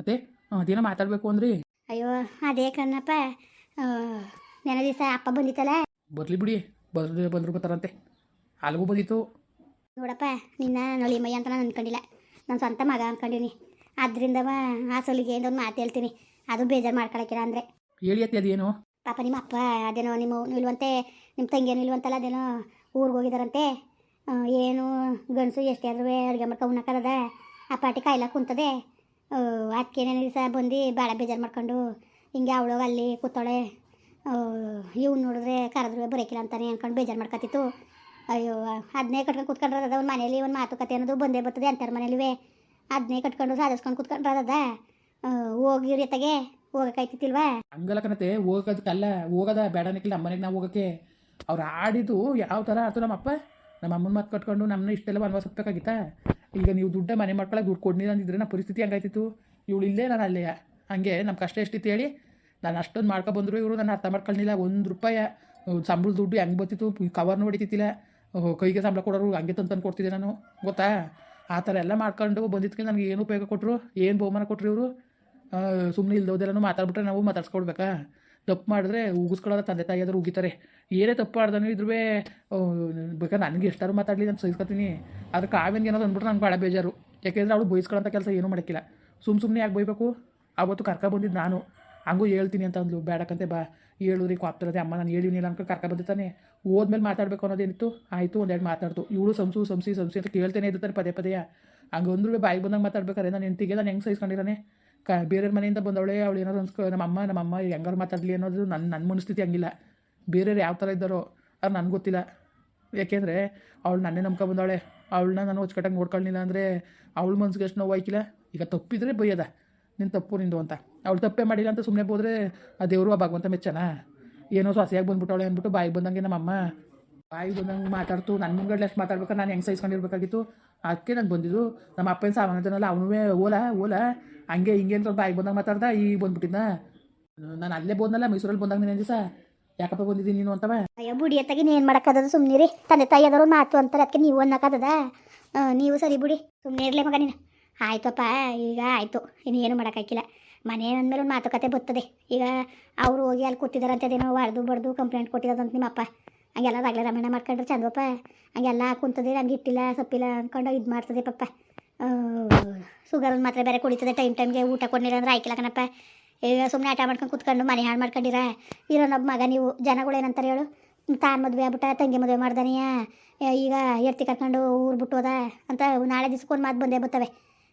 ಅದೇ ಅದೇನೋ ಮಾತಾಡಬೇಕು ಅಂದ್ರಿ? ಅಯ್ಯೋ ಅದೇ ಕಣ್ಣಪ್ಪ. ನೆನೆ ದಿವಸ ಅಪ್ಪ ಬಂದಿತ್ತಲ್ಲ? ಬರ್ಲಿ ಬಿಡಿ ಬಂದ್ರೆ ಬಂದ್ರು ಬರ್ತಾರಂತೆ ಅಲ್ಗೂ ಬಂದಿತ್ತು. ನೋಡಪ್ಪ ನಿನ್ನ ನಳಿ ಮೈ ಅಂತ ನಾನು ಅನ್ಕೊಂಡಿಲ್ಲ. ನನ್ನ ಸ್ವಂತ ಮಗ ಅನ್ಕೊಂಡಿನಿ ಅದರಿಂದವ ಆ ಸಲಿಗೆ ಒಂದು ಮಾತು ಹೇಳ್ತೀನಿ. ಅದು ಬೇಜಾರು ಮಾಡ್ಕೊಳಕಿಲ್ಲ ಅಂದರೆ. ಹೇಳಿ ಅತ್ತೆ ಅದೇನು? ಪಾಪ ನಿಮ್ಮ ಅಪ್ಪ ಅದೇನೋ ನಿಮ್ಮ ನಿಲ್ವಂತೆ ನಿಮ್ಮ ತಂಗಿಯೇನು ನಿಲ್ವಂತಲ್ಲ ಅದೇನೋ ಊರಿಗೆ ಹೋಗಿದಾರಂತೆ. ಏನು ಗಂಡಸು ಎಷ್ಟೇ ಆದ್ರೂ ಅಡುಗೆ ಮಾಡ್ಕೊಂಡು ಉಣ್ಣಕ್ಕದ ಆ ಪಾಟಿ ಕಾಯಿಲ್ಲ ಕುಂತದೆ. ಅದಕ್ಕೆ ದಿವಸ ಬಂದು ಭಾಳ ಬೇಜಾರು ಮಾಡ್ಕೊಂಡು ಹಿಂಗೆ ಅವಳು ಅಲ್ಲಿ ಕೂತಾಳೆ ಇವ್ನು ನೋಡಿದ್ರೆ ಕರೆದ್ರೆ ಬರೋಕಿಲ್ಲ ಅಂತಾನೆ ಅಂದ್ಕೊಂಡು ಬೇಜಾರು ಮಾಡ್ಕೊತಿತ್ತು ಅಯ್ಯೋ ಅದನ್ನೇ ಕಟ್ಕೊಂಡು ಕೂತ್ಕೊಂಡ್ರದ ಒಂದು ಮನೇಲಿ ಒಂದು ಮಾತುಕತೆ ಅನ್ನೋದು ಬಂದೇ ಬರ್ತದೆ ಅಂತಾರ ಮನೇಲಿವೆ. ಅದನ್ನೇ ಕಟ್ಕೊಂಡು ಸಾಧಿಸ್ಕೊಂಡು ಕೂತ್ಕೊಂಡ್ರದ ಹೋಗಿ ರೀತಾಗೆ ಹೋಗಕ್ಕಾಯ್ತಿತ್ತಿಲ್ವಾ ಹಂಗಲ್ಲ ಕಣತೆ ಹೋಗೋದಕ್ಕಲ್ಲ ಹೋಗೋದ, ಬೇಡ ನಮ್ಮ ಮನೆಗೆ ನಾವು ಹೋಗೋಕ್ಕೆ. ಅವ್ರು ಆಡಿದ್ದು ಯಾವ ಥರ ಆಡ್ತು ನಮ್ಮಪ್ಪ? ನಮ್ಮ ಅಮ್ಮನ ಮಾತು ಕಟ್ಕೊಂಡು ನಮ್ಮನ್ನ ಇಷ್ಟೆಲ್ಲ ವನವಾಸ ಹೋಗ್ಬೇಕಾಗಿತ್ತಾ ಈಗ ನೀವು ದುಡ್ಡ ಮನೆ ಮಾಡ್ಕೊಳಕ್ಕೆ ದುಡ್ಡು ಕೊಡ್ನಿಲ್ಲ ಅಂದಿದ್ರೆ ನಮ್ಮ ಪರಿಸ್ಥಿತಿ ಹಂಗಾಯ್ತಿತ್ತು. ಇವಳು ಇಲ್ಲೇ ನಾನು ಅಲ್ಲೇ. ಹಂಗೆ ನಮ್ಮ ಕಷ್ಟ ಎಷ್ಟಿತ್ತು ಹೇಳಿ. ನಾನು ಅಷ್ಟೊಂದು ಮಾಡ್ಕೊಬಂದ್ರು ಇವರು, ನಾನು ಅರ್ಥ ಮಾಡ್ಕೊಳ್ಳಿಲ್ಲ ಒಂದು ರೂಪಾಯಿ ಸಂಬಳ ದುಡ್ಡು ಹೆಂಗೆ ಬರ್ತಿತ್ತು? ಕವರ್ನು ಹೊಡಿತಿತ್ತಿಲ್ಲ ಕೈಗೆ ಸಂಬಳ ಕೊಡೋರು ಹಂಗೆ ತಂದು ಕೊಡ್ತಿದ್ದೆ ನಾನು. ಗೊತ್ತಾ? ಆ ಥರ ಎಲ್ಲ ಮಾಡ್ಕೊಂಡು ಬಂದಿದ್ದಕ್ಕೆ ನನಗೆ ಏನು ಉಪಯೋಗ ಕೊಟ್ಟರು ಏನು ಬಹುಮಾನ ಕೊಟ್ಟರು ಇವರು? ಸುಮ್ಮನೆ ಇಲ್ದೋದೆಲ್ಲನೂ ಮಾತಾಡ್ಬಿಟ್ರೆ ನಾವು ಮಾತಾಡ್ಸ್ಕೊಡ್ಬೇಕಾ? ತಪ್ಪು ಮಾಡಿದ್ರೆ ಉಗಿಸ್ಕೊಳ್ಳೋದ ತಂದೆ ತಾಯಿ ಆದರೂ ಉಗಿತಾರೆ. ಏನೇ ತಪ್ಪು ಮಾಡ್ದಾನು ಇದ್ರೂ ಬೇಕಾದ್ರೆ ನನಗೆ ಎಷ್ಟಾದ್ರು ಮಾತಾಡಲಿ ನಾನು ಸಹಿಸ್ಕೊತೀನಿ. ಅದಕ್ಕೆ ಕಾವ್ಯನಿಗೆ ಏನಾದ್ರು ಅಂದ್ಬಿಟ್ರೆ ನಂಗೆ ಭಾಳ ಬೇಜಾರು. ಯಾಕೆಂದರೆ ಅವಳು ಬೈಸ್ಕೊಳ್ಳೋಂಥ ಕೆಲಸ ಏನೂ ಮಾಡೋಕ್ಕಿಲ್ಲ ಸುಮ್ಮ ಸುಮ್ಮನೆ ಯಾಕೆ ಬೈಬೇಕು? ಅವತ್ತು ಕರ್ಕ ಬಂದಿದ್ದು ನಾನು. ಹಂಗೂ ಹೇಳ್ತೀನಿ ಅಂತ ಅಂದ್ಲು. ಬೇಡಕ್ಕಂತೆ ಬಾ. ಹೇಳಿದ್ರಿ ಕಾಪ್ತಿರೋದೆ ಅಮ್ಮ, ನಾನು ಹೇಳಿನಿಲ್ಲ ಅನ್ಕೊಂಡು ಕರ್ಕ ಬಂದಿರ್ತಾನೆ. ಹೋದ್ಮೇಲೆ ಮಾತಾಡಬೇಕು ಅನ್ನೋದೇನಿತ್ತು? ಆಯಿತು, ಒಂದೆರಡು ಮಾತಾಡ್ತು. ಇವಳು ಸಂಸು, ಸಂಸಿ ಸಂಸಿ ಅಂತ ಕೇಳ್ತೇನೆ ಇರ್ತಾರೆ ಪದೇ ಪದೇ. ಹಂಗೆ ಅಂದ್ರೂ ಬಾಯಿಗೆ ಬಂದಂಗೆ ಮಾತಾಡ್ಬೇಕಾರೆ ನಾನು ಹೆಂತಿಗೆ ನಾನು ಹೆಂಗೆ ಸಹಿಸ್ಕೊಂಡಿದ್ದಾನೆ ಕ, ಬೇರೆಯವ್ರ ಮನೆಯಿಂದ ಬಂದವಳೆ, ಅವಳು ಏನಾದ್ರು ಅನ್ಸ್ಕೊ ನಮ್ಮ ಅಮ್ಮ ನಮ್ಮ ಅಮ್ಮ ಹೆಂಗಾರು ಮಾತಾಡಲಿ ಅನ್ನೋದು ನನ್ನ ನನ್ನ ಮನಸ್ಥಿತಿ ಹಂಗಿಲ್ಲ. ಬೇರೆಯವ್ರು ಯಾವ ಥರ ಇದ್ದಾರೋ ಅದು ನನಗೆ ಗೊತ್ತಿಲ್ಲ. ಯಾಕೆಂದರೆ ಅವಳು ನನ್ನೇ ನಂಬ್ಕೊ ಬಂದವಳೆ. ಅವಳನ್ನ ನಾನು ಹೊಚ್ಕಟ್ಟಂಗೆ ನೋಡ್ಕೊಳ್ಳಿಲ್ಲ ಅಂದರೆ ಅವಳ ಮನ್ಸಿಗೆ ಎಷ್ಟು ನೋವು ಆಯ್ಕಿಲ್ಲ ಈಗ ತಪ್ಪಿದ್ರೆ ಬೈಯದ. ನಿನ್ನ ತಪ್ಪು, ನಿಂದು ಅಂತ. ಅವಳು ತಪ್ಪೇ ಮಾಡಿಲ್ಲ ಅಂತ ಸುಮ್ಮನೆ ಹೋದ್ರೆ ಆ ದೇವರು ಆ ಭಗವಂತ ಮೆಚ್ಚನಾ? ಏನೋ ಸೊಸೆಯಾಗಿ ಬಂದ್ಬಿಟ್ಟವಳೆ ಅಂದ್ಬಿಟ್ಟು ಬಾಯಿಗೆ ಬಂದಂಗೆ ನಮ್ಮಮ್ಮ ಬಾಯಿಗೆ ನಂಗೆ ಮಾತಾಡ್ತು ನನ್ನ ಮುಂಗಡ್ಲೆ ಅಷ್ಟು ಮಾತಾಡ್ಬೇಕು, ನಾನು ಹೆಂಗೆ ಸಹಿಸ್ಕೊಂಡಿರ್ಬೇಕಾಗಿತ್ತು. ಅದಕ್ಕೆ ನಂಗೆ ಬಂದಿದ್ದು. ನಮ್ಮ ಅಪ್ಪನ ಸಾಮಾನ್ಯದನಲ್ಲ ಅವನು ಓಲ ಓಲ. ಹಂಗೆ, ಹಿಂಗೆ ಅಂತ ಬಾಯಿಗೆ ಬಂದಂಗೆ ಮಾತಾಡ್ದ ಈಗ ಬಂದ್ಬಿಟ್ಟಿದ್ದ ನಾನು ಅಲ್ಲೇ ಬಂದಲ್ಲ ಮೈಸೂರಲ್ಲಿ ಬಂದಾಗ ನೀನು ದಿವಸ ಯಾಕಪ್ಪ ಬಂದಿದ್ದೀನಿ ನೀನು ಅಂತವ? ಅಯ್ಯೋ, ಬುಡಿ ನೀನು ಏನು ಸುಮ್ಮನೆ ರೀ ತಂದೆ ತಾಯಿ ಅದರ ಮಾತು ಅಂತಾರೆ ಅದಕ್ಕೆ ನೀವು ಅನ್ನಕ್ಕದ ನೀವು ಸರಿ ಬುಡಿ. ಸುಮ್ಮನೆ ಇರಲಿ ಮಗ ನೀನು. ಆಯ್ತಪ್ಪ, ಈಗ ಆಯಿತು. ಇನ್ನೇನು ಮಾಡೋಕ್ಕಾಗಿಲ್ಲ ಮನೆ ಅಂದಮೇಲೆ ಒಂದು ಮಾತುಕತೆ ಬರ್ತದೆ. ಈಗ ಅವರು ಹೋಗಿ ಅಲ್ಲಿ ಕೂತಿದ್ದಾರೆ ಅಂತದೇನೋ ಹೊಡೆದು ಬಡ್ದು ಕಂಪ್ಲೇಂಟ್ ಕೊಟ್ಟಿರೋದಂತ ನಿಮ್ಮ ಅಪ್ಪ ಹಂಗೆಲ್ಲ ರಾಗಲೇ ರಮಣ ಮಾಡ್ಕೊಂಡ್ರೆ ಚಂದಪ್ಪ ಹಂಗೆಲ್ಲ ಕುಂತದೆ ನನಗೆ ಇಟ್ಟಿಲ್ಲ ಸೊಪ್ಪಿಲ್ಲ ಅಂದ್ಕೊಂಡು ಇದು ಮಾಡ್ತದೆ ಪಪ್ಪ. ಶುಗರ್ ಮಾತ್ರ ಬೇರೆ ಕುಡಿತದೆ ಟೈಮ್ ಟೈಮ್ಗೆ ಊಟ ಕೊಡ್ಲಿಲ್ಲ ಅಂದ್ರೆ ಆಯ್ಕಿಲ್ಲ ಕಣಪ್ಪ. ಈಗ ಸುಮ್ಮನೆ ಆಟ ಮಾಡ್ಕೊಂಡು ಕುತ್ಕೊಂಡು ಮನೆ ಹಾಳು ಮಾಡ್ಕೊಂಡಿರ? ಇರೋ ನಮ್ಮ ಮಗ ನೀವು ಜನಗಳು ಏನಂತಾರೆ ಹೇಳು? ತಾನು ಮದುವೆ ಆಗ್ಬಿಟ್ಟ, ತಂಗಿ ಮದುವೆ ಮಾಡ್ದಾನೆಯ? ಈಗ ಎರ್ತಿ ಕರ್ಕೊಂಡು ಊರು ಬಿಟ್ಟು ಹೋದ ಅಂತ ನಾಳೆ ದಿವ್ಸಕ್ಕೊಂದು ಮಾತು ಬಂದೇ ಬರ್ತವೆ.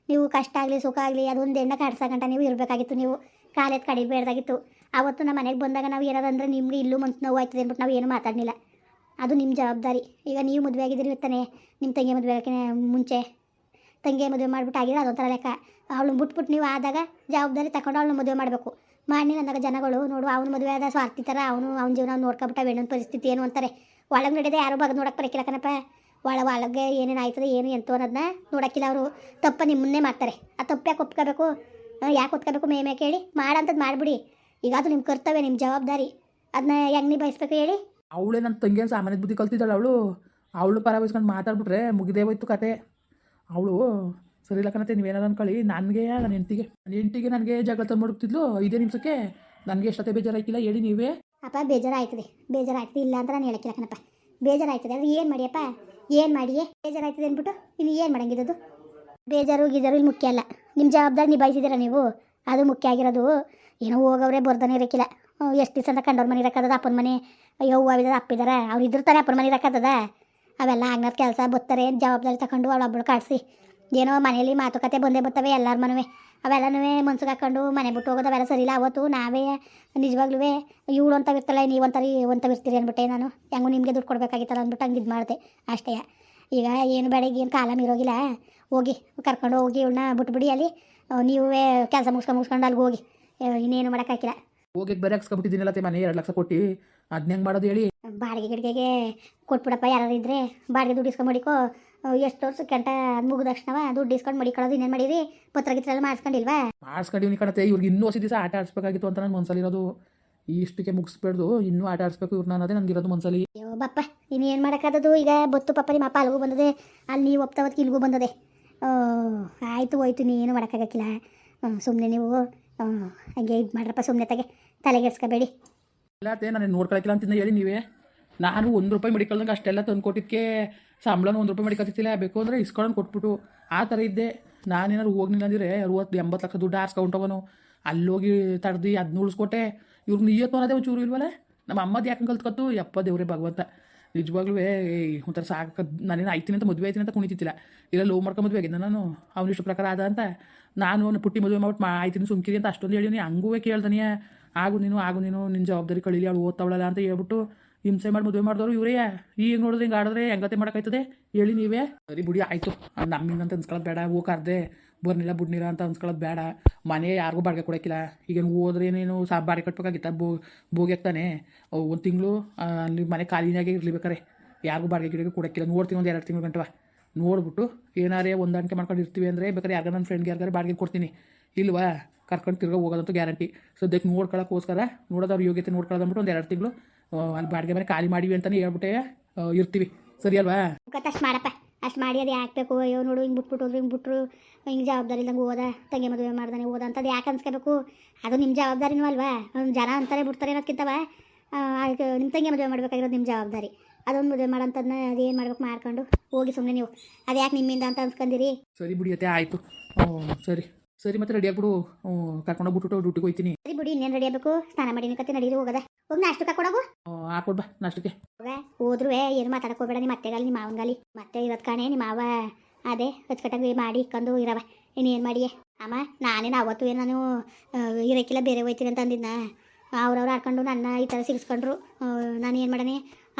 ನೀವು ಕಷ್ಟ ಆಗಲಿ, ಸುಖ ಆಗಲಿ ಅದೊಂದು ಎಣ್ಣೆ ಕಾಡ್ಸಕಂಟ ನೀವು ಇರಬೇಕಾಗಿತ್ತು, ನೀವು ಕಾಲೆತ್ ಕಡಿಬೇಡ್ದಾಗಿತ್ತು ಆವತ್ತು ನಮ್ಮ ಮನೆಗೆ ಬಂದಾಗ ನಾವು ಏನಾದಂದ್ರೆ ನಿಮ್ಗೆ ಇಲ್ಲೂ ಮನ್ಸು ನೋವು ಆಯ್ತದೆ ಅಂದ್ಬಿಟ್ಟು ನಾವು ಏನು ಮಾತಾಡಲಿಲ್ಲ. ಅದು ನಿಮ್ಮ ಜವಾಬ್ದಾರಿ. ಈಗ ನೀವು ಮದುವೆ ಆಗಿದ್ದೀರಿ ತಾನೆ ನಿಮ್ಮ ತಂಗಿ ಮದುವೆ ಆಗಕ್ಕೆ ಮುಂಚೆ. ತಂಗಿ ಮದುವೆ ಮಾಡಿಬಿಟ್ಟು ಆಗಿದ್ರೆ ಅದೊಂಥರ ಲೆಕ್ಕ. ಅವಳು ಬಿಟ್ಬಿಟ್ಟು ನೀವು ಆದಾಗ ಜವಾಬ್ದಾರಿ ತಗೊಂಡು ಅವಳನ್ನ ಮದುವೆ ಮಾಡಬೇಕು. ಮಾಡಿ ಅಂದಾಗ ಜನಗಳು ನೋಡು ಅವ್ನ ಮದುವೆ ಆದ ಸ್ವಾರ್ಥಿ ಥರ ಅವನು ಅವ್ನ ಜೀವನ ನೋಡ್ಕೊಬಿಟ್ಟ ಬೇಡೊಂದು ಪರಿಸ್ಥಿತಿ ಏನು ಅಂತಾರೆ. ಒಳಗೆ ನಡೆದೇ ಯಾರು ಬಗ್ಗೆ ನೋಡೋಕೆ ಬರಕಿಲ್ಲ ಕಣಪ್ಪ. ಒಳ ಒಳಗೆ ಏನೇನು ಆಯ್ತದೆ, ಏನು ಎಂತು ಅನ್ನೋದನ್ನ ನೋಡೋಕ್ಕಿಲ್ಲ ಅವರು. ತಪ್ಪ ನಿಮ್ಮನ್ನೇ ಮಾಡ್ತಾರೆ. ಆ ತಪ್ಪು ಯಾಕೆ ಒಪ್ಕೋಬೇಕು? ಯಾಕೆ ಒಪ್ಕೋಬೇಕು ಮೇಮೆ ಕೇಳಿ? ಮಾಡಂಥದ್ದು ಮಾಡಿಬಿಡಿ. ಈಗ ಅದು ನಿಮ್ಮ ಕರ್ತವ್ಯ ನಿಮ್ಮ ಜವಾಬ್ದಾರಿ. ಅದನ್ನ ಹೆಂಗೆ ನಿಭಾಯಿಸ್ಬೇಕು ಹೇಳಿ? ಅವಳೇ ನನ್ನ ತಂಗಿಯನ್ನು ಸಾಮಾನ್ಯ ಬುದ್ಧಿ ಕಲ್ತಿದ್ದಾಳೆ ಅವಳು. ಅವಳು ಪರ ಮಾತಾಡ್ಬಿಟ್ರೆ ಮುಗಿದೇ ಹೋಯ್ತು ಕತೆ. ಅವಳು, ಸರಿ ಇಲ್ಲ ಕಣತೆ ನೀವೇನಾರು ಅನ್ಕೊಳ್ಳಿ ನನಗೆ ನನ್ನ ಹೆಂಡತಿಗೆ ನನ್ನ ಹೆಂಡ್ತಿಗೆ ನನಗೆ ಜಗಳ ತಂದು ಮಾಡುತ್ತಿದ್ಲು ಐದೇ ನಿಮಿಷಕ್ಕೆ ನನಗೆ ಎಷ್ಟೊತ್ತೆ ಬೇಜಾರಾಯ್ತಿಲ್ಲ, ಹೇಳಿ ನೀವೇ. ಅಪ್ಪ, ಬೇಜಾರಾಯ್ತದೆ ಬೇಜಾರಾಯ್ತದೆ, ಇಲ್ಲ ಅಂತ ನಾನು ಹೇಳಕ್ಕಿಲ್ಲ ಕಣಪ್ಪ. ಬೇಜಾರಾಯ್ತದೆ ಅದು ಏನು ಮಾಡಿಯಪ್ಪ? ಏನು ಮಾಡಿಯೇ? ಬೇಜಾರಾಯ್ತದೆ ಅಂದ್ಬಿಟ್ಟು ಇನ್ನು ಏನು ಮಾಡಂಗಿದ್ದು? ಬೇಜಾರು, ಗೀಜಾರು ಇಲ್ಲಿ ಮುಖ್ಯ ಅಲ್ಲ. ನಿಮ್ಮ ಜವಾಬ್ದಾರಿ ನಿಭಾಯಿಸಿದ್ದೀರ ನೀವು? ಅದು ಮುಖ್ಯ ಆಗಿರೋದು. ಏನೋ ಹೋಗವ್ರೆ, ಬರ್ದಾನೆ ಇರಕ್ಕಿಲ್ಲ. ಎಷ್ಟು ದಿವಸ ಅಂತ ಕಂಡವ್ರ ಮನೆ ಇರಕ್ಕದ ಅಪ್ಪನ ಮನೆ. ಅವಿದಾರ ಅಪ್ಪಿದಾರ ಅವ್ರು ಇದ್ರ ತಾನೆ ಅಪ್ಪನ ಮನೆ ಇರಕ್ಕದ ಅವೆಲ್ಲ ಆಗ್ನದ ಕೆಲಸ ಬರ್ತಾರೆ ಜವಾಬ್ದಾರಿ ತಗೊಂಡು ಅವಳು ಒಬ್ಬಳು ಕಾಡಿಸಿ. ಏನೋ ಮನೇಲಿ ಮಾತುಕತೆ ಬಂದೇ ಬರ್ತವೆ ಎಲ್ಲರ ಮನವೇ. ಅವೆಲ್ಲನೂ ಮನ್ಸಿಗೆ ಹಾಕೊಂಡು ಮನೆ ಬಿಟ್ಟು ಹೋಗೋದು ಅವೆಲ್ಲ ಸರಿ ಇಲ್ಲ ಅವತ್ತು ನಾವೇ ನಿಜವಾಗ್ಲೂ ಇವಳು ಅಂತ ಇರ್ತಾಳೆ, ನೀವು ಅಂತಾರೆ ಅಂತ ಇರ್ತೀರಿ ಅಂದ್ಬಿಟ್ಟೆ ನಾನು. ಹೆಂಗೂ ನಿಮಗೆ ದುಡ್ಡು ಕೊಡಬೇಕಾಗಿತ್ತಲ್ಲ ಅಂದ್ಬಿಟ್ಟು ಹಂಗೆ ಇದು ಮಾಡಿದೆ. ಅಷ್ಟೇ. ಈಗ ಏನು ಬೆಳಗ್ಗೆ ಏನು ಕಾಲ ಇರೋಗಿಲ್ಲ ಹೋಗಿ, ಕರ್ಕೊಂಡು ಹೋಗಿ ಇವಳನ್ನ ಬಿಟ್ಬಿಡಿ ಅಲ್ಲಿ. ನೀವೇ ಕೆಲಸ ಮುಗಿಸ್ಕೊಂಡು ಮುಗಿಸ್ಕೊಂಡು ಅಲ್ಲಿಗೆ ಹೋಗಿ. ಇನ್ನೇನು ಮಾಡೋಕ್ಕಾಗಿಲ್ಲ ಹೋಗಿ ಬರೀ ಹಾಕ್ಸ್ಕೊಬಿಟ್ಟಿದ್ದೀನಲ್ಲ ತೇ ಮನೆ ಎರಡು ಲಕ್ಷ ಕೊಟ್ಟು. ಅದನ್ನ ಹೆಂಗೆ ಮಾಡೋದು ಹೇಳಿ? ಬಾಡಿಗೆ ಗಿಡಗೆ ಕೊಟ್ಬಿಡಪ್ಪ ಯಾರು ಇದ್ರೆ ಬಾಡಿಗೆ ದುಡ್ಡು ಇಸ್ಕೊಂಡು ಮಡಿಕೋ. ಎಷ್ಟು ಕೆಂಟ ಮುಗಿದ ತಕ್ಷಣ ದುಡ್ಡು ಇಸ್ಕೊಂಡು ಮಡಿಕೊಳ್ಳೋದು ಇನ್ನೇನು ಮಾಡಿರಿ? ಪತ್ರ ಗಿತ್ರ ಎಲ್ಲ ಮಾಡಿಸ್ಕೊಂಡಿಲ್ವಾ? ಮಾಡಿಸ್ಕೊಂಡಿವ್ನಿ ಕಣತೆ ಇವ್ರಿಗೆ ಇನ್ನೂ ಹೊಸ ದಿವಸ ಆಟ ಆಡಿಸ್ಬೇಕಾಗಿತ್ತು ಅಂತ ನನ್ನ ಇರೋದು. ಇಷ್ಟಕ್ಕೆ ಮುಗಿಸ್ಬೇಡ್ದು. ಇನ್ನೂ ಆಟ ಆಡಿಸ್ಬೇಕು ಇವ್ರನ್ನ ಅನ್ನೋದೇ ನನಗಿರೋದು ಮನ್ಸಲ್ಲಿ. ಅಯ್ಯೋ ಬಪ್ಪ ಇನ್ನೇನು ಮಾಡೋಕ್ಕಾದದು? ಈಗ ಬತ್ತು ಪಪ್ಪ ನಿಮ್ಮ ಅಪ್ಪ ಅಲ್ಗೂ ಬಂದದೆ. ಅಲ್ಲಿ ನೀವು ಒಪ್ತಾವತ್ತಿಗೆ ಇಲ್ಗೂ ಬಂದದೆ. ಆಯಿತು ಹೋಯ್ತು ನೀನು ಮಾಡೋಕ್ಕಾಗಕ್ಕಿಲ್ಲ. ಸುಮ್ಮನೆ ನೀವು. ಹಂಗೆ ಇದು ಮಾಡ್ರಪ್ಪ ಸುಮ್ಮನೆ ತಗೆ, ತಲೆಗೆಡ್ಸ್ಕೋಬೇಡಿ. ಅಲ್ಲತ್ತೆ ನಾನು ನೋಡ್ಕೊಳಕಿಲ್ಲ ಅಂತಿಂದ ಹೇಳಿ ನೀವೇ. ನಾನು ಒಂದು ರೂಪಾಯಿ ಮಡಿಕೊಳ್ದಂಗೆ ಅಷ್ಟೆಲ್ಲ ತಂದು ಕೊಟ್ಟಿದ್ದಕ್ಕೆ ಸಂಬಳನ ಒಂದು ರೂಪಾಯಿ ಮಡಿಕೊತಿಲ್ಲ ಬೇಕು ಅಂದರೆ ಇಸ್ಕೊಂಡು ಕೊಟ್ಬಿಟ್ಟು, ಆ ಥರ ಇದ್ದೆ. ನಾನೇನಾದ್ರು ಹೋಗ್ಲಿಲ್ಲ ಅಂದ್ರೆ ಅರುವತ್ತು, ಎಂಬತ್ತು ಲಕ್ಷ ದುಡ್ಡು ಆರ್ಸ್ಕೊಂಡವನು ಅಲ್ಲೋಗಿ ತಡ್ದು ಅದನ್ನ ಉಳಿಸ್ಕೊಟ್ಟೆ ಇವ್ರಿಗೆ ನೀಯತ್ತು ಅನ್ನೋದೇ ಒಂಚೂರು ಇಲ್ವಲ್ಲ ನಮ್ಮ ಅಮ್ಮದು ಯಾಕೆ ಕಲ್ತ್ಕೊತ್ತು? ಯಪ್ಪ ದೇವ್ರೇ ಭಗವಂತ. ನಿಜವಾಗ್ಲೂ ಒಂಥರ ಸಾಕ ನಾನೇನು ಆಯ್ತೀನಿ ಅಂತ ಮದುವೆ ಆಯ್ತೀನಿ ಅಂತ ಕುಣಿತಿದ್ದಿಲ್ಲ. ಇಲ್ಲ, ಲವ್ ಮಾಡ್ಕೊಂಡು ಮದುವೆ ಆಗಿದ್ದೆ ನಾನು? ಅವನಿಷ್ಟು ಪ್ರಕಾರ ಆದ ಅಂತ. ನಾನು ಅವ್ನು ಪುಟ್ಟಿ ಮದುವೆ ಮಾಡ್ಬಿಟ್ಟು ಮಾ, ಆಯ್ತೀನಿ, ಸುಮ್ಕಿರಿ ಅಂತ ಅಷ್ಟೊಂದು ಹೇಳಿ ಹಂಗೂ ಕೇಳ್ದಾನೆ ಆಗು ನೀನು ಆಗು ನೀನು ನಿನ್ನ ಜವಾಬ್ದಾರಿ ಕಳೀಲಿ, ಅವಳು ಓದ್ತಾವಳಲ್ಲ ಅಂತ ಹೇಳ್ಬಿಟ್ಟು ಹಿಂಸೆ ಮಾಡಿ ಮದುವೆ ಮಾಡಿದವರು ಇವರೇ. ಈಗ ನೋಡಿದ್ರೆ ಹಿಂಗೆ ಆಡಿದ್ರೆ ಹೆಂಗತೆ ಮಾಡೋಕ್ಕಾಯ್ತದೆ? ಹೇಳಿ ನೀವೇ. ಸರಿ ಬುಡಿ, ಆಯಿತು. ನಮ್ಮಿಂದ ಅಂತ ಅನ್ಸ್ಕೊಳ್ಳೋದು ಬೇಡ. ಹೋಗಿ ಕರ್ದೆ. ಬರ್ನಿಲ್ಲ ಬುಡ್ನಿರ ಅಂತ ಅನ್ಸ್ಕೊಳ್ಳೋದು ಬೇಡ. ಮನೆ ಯಾರಿಗೂ ಬಾಡಿಗೆ ಕೊಡೋಕ್ಕಿಲ್ಲ. ಈಗ ಹೋದ್ರೆ ಏನೇನು ಸಾ ಬಾಡಿಗೆ ಕಟ್ಬೇಕಾಗಿತ್ತ? ಬೋ ಬೋಗ್ಯಾಕ್ತಾನೆ ಒಂದು ತಿಂಗಳು ಅಲ್ಲಿ ಮನೆ ಖಾಲಿನಾಗೆ ಇರ್ಲಿಬೇಕಾರೆ ಯಾರಿಗೂ ಬಾಡಿಗೆ ಗಿಡಕ್ಕೆ ಕೊಡೋಕ್ಕಿಲ್ಲ. ನೋಡ್ತೀನಿ ಒಂದು ಎರಡು ತಿಂಗಳು ಗಂಟವ ನೋಡ್ಬಿಟ್ಟು ಏನಾರೇ ಹೊಂದಾಣಿಕೆ ಮಾಡ್ಕೊಂಡು ಇರ್ತೀವಿ ಅಂದರೆ ಬೇಕಾದ್ರೆ ಯಾರು ನನ್ನ ಫ್ರೆಂಡ್ಗೆ ಯಾರಿಗಾರು ಬಾಡಿಗೆ ಕೊಡ್ತೀನಿ. ಇಲ್ವಾ? ಕರ್ಕೊಂಡು ತಿರ್ಗಾ ಹೋಗೋದಂತೂ ಗ್ಯಾರಂಟಿ ಸದ್ಯಕ್ಕೆ ನೋಡೋದು ನೋಡೋದವ್ರ ಯೋಗ್ಯತೆ ನೋಡ್ಕೊಳ್ಳೋದು ಅಂದ್ಬಿಟ್ಟು ಒಂದು ಎರಡು ತಿಂಗಳು ಅಲ್ಲಿ ಬಾಡಿಗೆ ಮನೆ ಖಾಲಿ ಮಾಡಿವಿ ಅಂತಾನೆ ಹೇಳ್ಬಿಟ್ಟೆ. ಇರ್ತೀವಿ. ಸರಿ ಅಲ್ವಾ? ಅಷ್ಟು ಮಾಡಪ್ಪ. ಅಷ್ಟು ಮಾಡಿ ಅದು ಯಾಕೆ ಬೇಕು? ಅಯ್ಯೋ ನೋಡು ಹಿಂಗೆ ಬಿಟ್ಬಿಟ್ಟು ಹೋದ್ರು ಹಿಂಗೆ ಬಿಟ್ರು. ಹಿಂಗೆ ಜವಾಬ್ದಾರಿ ಇಲ್ಲಂಗೆ ಓದ. ತಂಗಿ ಮದುವೆ ಮಾಡ್ದಾನೆ ಓದ ಅಂತದ್ದು ಯಾಕೆ ಅನ್ಸ್ಕೋಬೇಕು? ಅದು ನಿಮ್ಮ ಜವಾಬ್ದಾರಿನೂ ಅಲ್ವಾ? ಒಂದ್ ಜನ ಅಂತಾರೆ ಬಿಡ್ತಾರೆ ಅನ್ನೋದಕ್ಕಿಂತವ ನಿಮ್ಮ ತಂಗಿ ಮದುವೆ ಮಾಡ್ಬೇಕಾಗಿರೋದು ನಿಮ್ಮ ಜವಾಬ್ದಾರಿ. ಅದೊಂದು ಮದುವೆ ಮಾಡೋಂಥದ್ದನ್ನ ಅದೇನು ಮಾಡ್ಬೇಕು ಮಾಡ್ಕೊಂಡು ಹೋಗಿ ಸುಮ್ಮನೆ ನೀವು. ಅದು ಯಾಕೆ ನಿಮ್ಮಿಂದ ಅಂತ ಅನ್ಸ್ಕೊಂಡಿರಿ? ಸರಿ ಬಿಡಿಯತ್ತೆ ಆಯಿತು. ಸರಿ. ಸರಿ ಮತ್ತೆ ರೆಡಿ ಆಗ್ಬಿಡು. ಕರ್ಕೊಂಡು ಹೋಗ್ಬಿಟ್ಟು ಡ್ಯೂಟಿಗೆ ಹೋಗ್ತೀನಿ. ಸರಿ ಬಿಡಿ ಇನ್ನೇನು ರೆಡಿ ಆಗಬೇಕು? ಸ್ನಾನ ಮಾಡಿ ಕತ್ತೆ ನಡೀರಿ ಹೋಗದ. ಹೋಗಿ ನಾಷ್ಟು ಕೊಡೋಗು? ಹಾಕೊಡ್ ಬಾ ನಾಷ್ಟಕ್ಕೆ. ಹೋದ್ರು ಏನು ಮಾತಾಡಕ್ ಹೋಗ್ಬೇಡ ನಿಮ್ಮ ಅತ್ತೆಗಾಲಿ ನಿಮ್ಮ ಮಾವನ್ಗಾಲಿ ಮತ್ತೆ ಇವತ್ತು ಕಾಣೆ ನಿಮ್ಮ ಮಾವ ಅದೇ ಅಚ್ಚುಕಟ್ಟಾಗಿ ಮಾಡಿ ಇಕ್ಕೊಂಡು ಇರವ. ಇನ್ನೇನು ಮಾಡಿಯೇ? ಅಮ್ಮ ನಾನೇನು ಅವತ್ತು ಏನು ನಾನು ಇರೋಕ್ಕಿಲ್ಲ ಬೇರೆ ಹೋಯ್ತೀನಿ ಅಂತ ಅಂದಿದ್ನ? ಅವ್ರವ್ರು ಹಾಕೊಂಡು ನನ್ನ ಈ ಥರ ಸಿಗಿಸ್ಕೊಂಡ್ರು. ನಾನು ಏನು ಮಾಡೋಣ?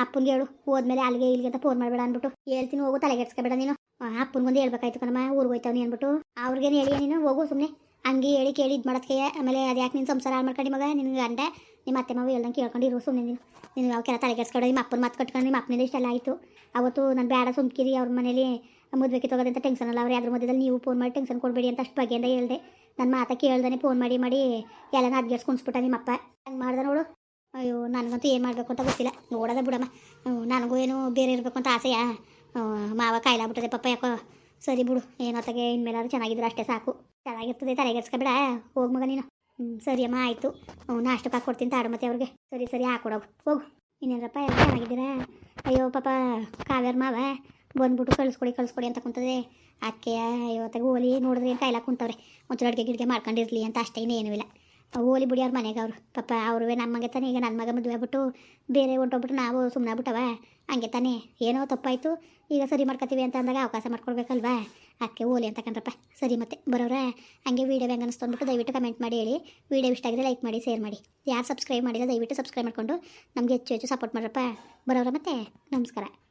ಅಪ್ಪನಿಗೆ ಹೇಳು ಹೋದ್ಮೇಲೆ ಅಲ್ಲಿಗೆ ಇಲ್ಲಿಗೆ ಅಂತ ಫೋನ್ ಮಾಡಬೇಡ ಅಂದ್ಬಿಟ್ಟು. ಹೇಳ್ತೀನಿ ಹೋಗು ತಲೆಗೆಡ್ಸ್ಕೊಬೇಡ ನೀನು. ಅಪ್ಪನಿಗೊಂದು ಹೇಳ್ಬೇಕಾಯ್ತು ಕಣಮ್ಮ, ಊರಿಗೆ ಹೋಯ್ತಾವನಿ ಅಂದ್ಬಿಟ್ಟು. ಅವ್ರಿಗೇನು ಹೇಳಿ, ನೀನು ಹೋಗು ಸುಮ್ಮನೆ ಹಂಗೆ ಹೇಳಿ ಕೇಳಿ ಇದು ಆಮೇಲೆ ಅದು ಯಾಕೆ ನೀನು ಸಂಸಾರ ಹಾಳು ಮಾಡ್ಕೊಂಡು ಮಗ? ನಿನಗೆ ಗಂಡ. ನಿಮ್ಮ ಅತ್ತೆ ಮಾವು ಹೇಳ್ದಂಗೆ ಕೇಳ್ಕೊಂಡಿರು ಸುಮ್ಮನೆ ನೀನು. ನೀನು ಯಾವ ಕೆಲ ತಲೆಗೆಡ್ಸ್ಕೊಂಡು ನಿಮ್ಮ ಅಪ್ಪನ ಮಾತು ಕಟ್ಕೊಂಡು ನಿಮ್ಮ ಅಪ್ಪನಿಂದ ಇಷ್ಟೆಲ್ಲ ಆಯಿತು. ಅವತ್ತು ನಾನು ಬೇಡ ಸುಮ್ಕಿರಿ, ಅವ್ರ ಮನೇಲಿ ಮದುವೆಗೆ ತಗೋದಂತ ಟೆನ್ಷನ್ ಅಲ್ಲ. ಅವ್ರು ಅದ್ರ ಮಧ್ಯದಲ್ಲಿ ನೀವು ಫೋನ್ ಮಾಡಿ ಟೆನ್ಷನ್ ಕೊಡಬೇಡಿ ಅಂತ ಅಷ್ಟು ಬಗೆಯಿಂದ ಹೇಳಿದೆ. ನನ್ನ ಮಾತ ಕೇಳ್ದೇ ಫೋನ್ ಮಾಡಿ ಮಾಡಿ ಎಲ್ಲನ ನಿಮ್ಮ ಅಪ್ಪ. ಹಂಗೆ ಮಾಡ್ದೆ ನೋಡು. ಅಯ್ಯೋ, ನನಗಂತೂ ಏನು ಮಾಡಬೇಕು ಅಂತ ಗೊತ್ತಿಲ್ಲ. ನೋಡೋದ ಬಿಡಮ್ಮ. ನನಗೂ ಏನು ಬೇರೆ ಇರಬೇಕು ಅಂತ ಆಸೆಯಾ? ಮಾವ ಕಾಯಿಲಾಗ್ಬಿಟ್ಟದೆ ಪಪ್ಪ ಯಾಕೋ ಸರಿ ಬಿಡು ಏನೊತ್ತಗೆ ಇನ್ಮೇಲಾದ್ರು ಚೆನ್ನಾಗಿದ್ರೆ ಅಷ್ಟೇ ಸಾಕು. ಚೆನ್ನಾಗಿರ್ತದೆ, ತಲೆಗೆಡ್ಸ್ಕೊಬೇಡ, ಹೋಗಿ ಮಗ ನೀನು. ಸರಿ ಅಮ್ಮ, ಆಯಿತು. ನಾಷ್ಟಕ್ಕೆ ಹಾಕ್ಕೊಡ್ತೀನಿ ತಾಡು ಮತ್ತೆ ಅವ್ರಿಗೆ. ಸರಿ ಸರಿ, ಹಾಕೊಡೋಗು. ಹೋಗು. ಇನ್ನೇನಪ್ಪ ಎಲ್ಲ ಚೆನ್ನಾಗಿದ್ದೀರಾ? ಅಯ್ಯೋ, ಪಾಪ, ಕಾವ್ಯಾರ ಮಾವ, ಬಂದ್ಬಿಟ್ಟು ಕಳಿಸ್ಕೊಡಿ ಕಳಿಸ್ಕೊಡಿ ಅಂತ ಕುಂತದೆ. ಅಕ್ಕೆಯ ಇವತ್ತಾಗ ಹೋಲಿ ನೋಡಿದ್ರೆ ಏನು ಕಾಯ್ಲಾಕ ಕುಂತವ್ರೆ. ಒಂಚೂರು ಅಡುಗೆ ಗಿಡಿಗೆ ಮಾಡ್ಕೊಂಡಿರ್ಲಿ ಅಂತ ಅಷ್ಟೇ ಇನ್ನೇನೂ ಇಲ್ಲ. ಹೋಲಿ ಬಿಡಿ ಅವ್ರ ಮನೆಗೆ ಅವರು. ಪಾಪ ಅವ್ರು ನಮ್ಮ ಮಗ ತಾನೇ, ಈಗ ನನ್ನ ಮಗ ಮದುವೆ ಆಗ್ಬಿಟ್ಟು ಬೇರೆ ಹೊಂಟೋಗ್ಬಿಟ್ಟು ನಾವು ಸುಮ್ಮನೆ ಬಿಟ್ಟವ ಹಂಗೆ ತಾನೇ. ಏನೋ ತಪ್ಪಾಯಿತು. ಈಗ ಸರಿ ಮಾಡ್ಕೊತೀವಿ ಅಂತ ಅಂದಾಗ ಅವಕಾಶ ಮಾಡ್ಕೊಡ್ಬೇಕಲ್ವಾ? ಅದಕ್ಕೆ ಓಲಿ ಅಂತ ಕಂಡ್ರಪ್ಪ ಸರಿ ಮತ್ತೆ ಬರೋರ ಹಂಗೆ ವೀಡಿಯೋ ಹೆಂಗೆ ಅನಿಸ್ತು ಅಂದ್ಬಿಟ್ಟು ದಯವಿಟ್ಟು ಕಮೆಂಟ್ ಮಾಡಿ ಹೇಳಿ. ವೀಡಿಯೋ ಇಷ್ಟ ಆಗಿದ್ರೆ ಲೈಕ್ ಮಾಡಿ, ಶೇರ್ ಮಾಡಿ. ಯಾರು ಸಬ್ಸ್ಕ್ರೈಬ್ ಮಾಡಿದ್ರೆ ದಯವಿಟ್ಟು ಸಬ್ಸ್ಕ್ರೈಬ್ ಮಾಡಿಕೊಂಡು ನಮಗೆ ಹೆಚ್ಚು ಹೆಚ್ಚು ಸಪೋರ್ಟ್ ಮಾಡ್ರಪ್ಪ. ಬರೋರ ಮತ್ತೆ? ನಮಸ್ಕಾರ.